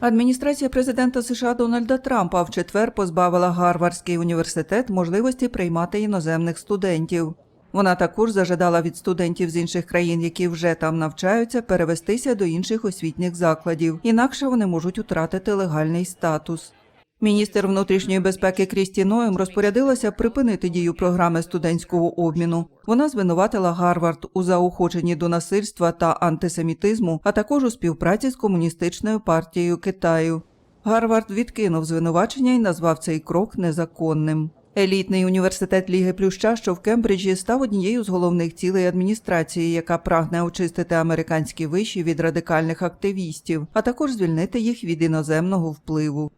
Адміністрація президента США Дональда Трампа в четвер позбавила Гарвардський університет можливості приймати іноземних студентів. Вона також зажадала від студентів з інших країн, які вже там навчаються, перевестися до інших освітніх закладів, інакше вони можуть втратити легальний статус. Міністр внутрішньої безпеки Крісті Ноєм розпорядилася припинити дію програми студентського обміну. Вона звинуватила Гарвард у заохоченні до насильства та антисемітизму, а також у співпраці з комуністичною партією Китаю. Гарвард відкинув звинувачення і назвав цей крок незаконним. Елітний університет Ліги Плюща, що в Кембриджі, став однією з головних цілей адміністрації, яка прагне очистити американські виші від радикальних активістів, а також звільнити їх від іноземного впливу.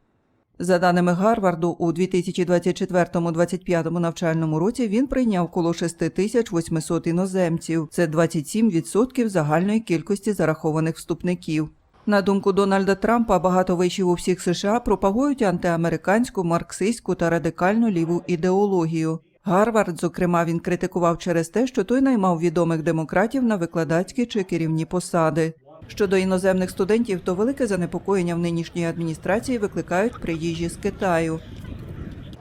За даними Гарварду, у 2024-2025 навчальному році він прийняв коло 6800 іноземців. Це 27% загальної кількості зарахованих вступників. На думку Дональда Трампа, багато вишів у всіх США пропагують антиамериканську, марксистську та радикальну ліву ідеологію. Гарвард, зокрема, він критикував через те, що той наймав відомих демократів на викладацькі чи керівні посади. Щодо іноземних студентів, то велике занепокоєння в нинішній адміністрації викликають приїжджі з Китаю.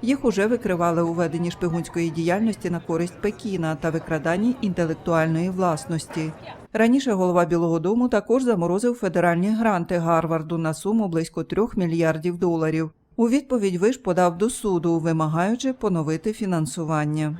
Їх уже викривали у веденні шпигунської діяльності на користь Пекіна та викраданні інтелектуальної власності. Раніше голова Білого Дому також заморозив федеральні гранти Гарварду на суму близько 3 мільярдів доларів. У відповідь Виш подав до суду, вимагаючи поновити фінансування.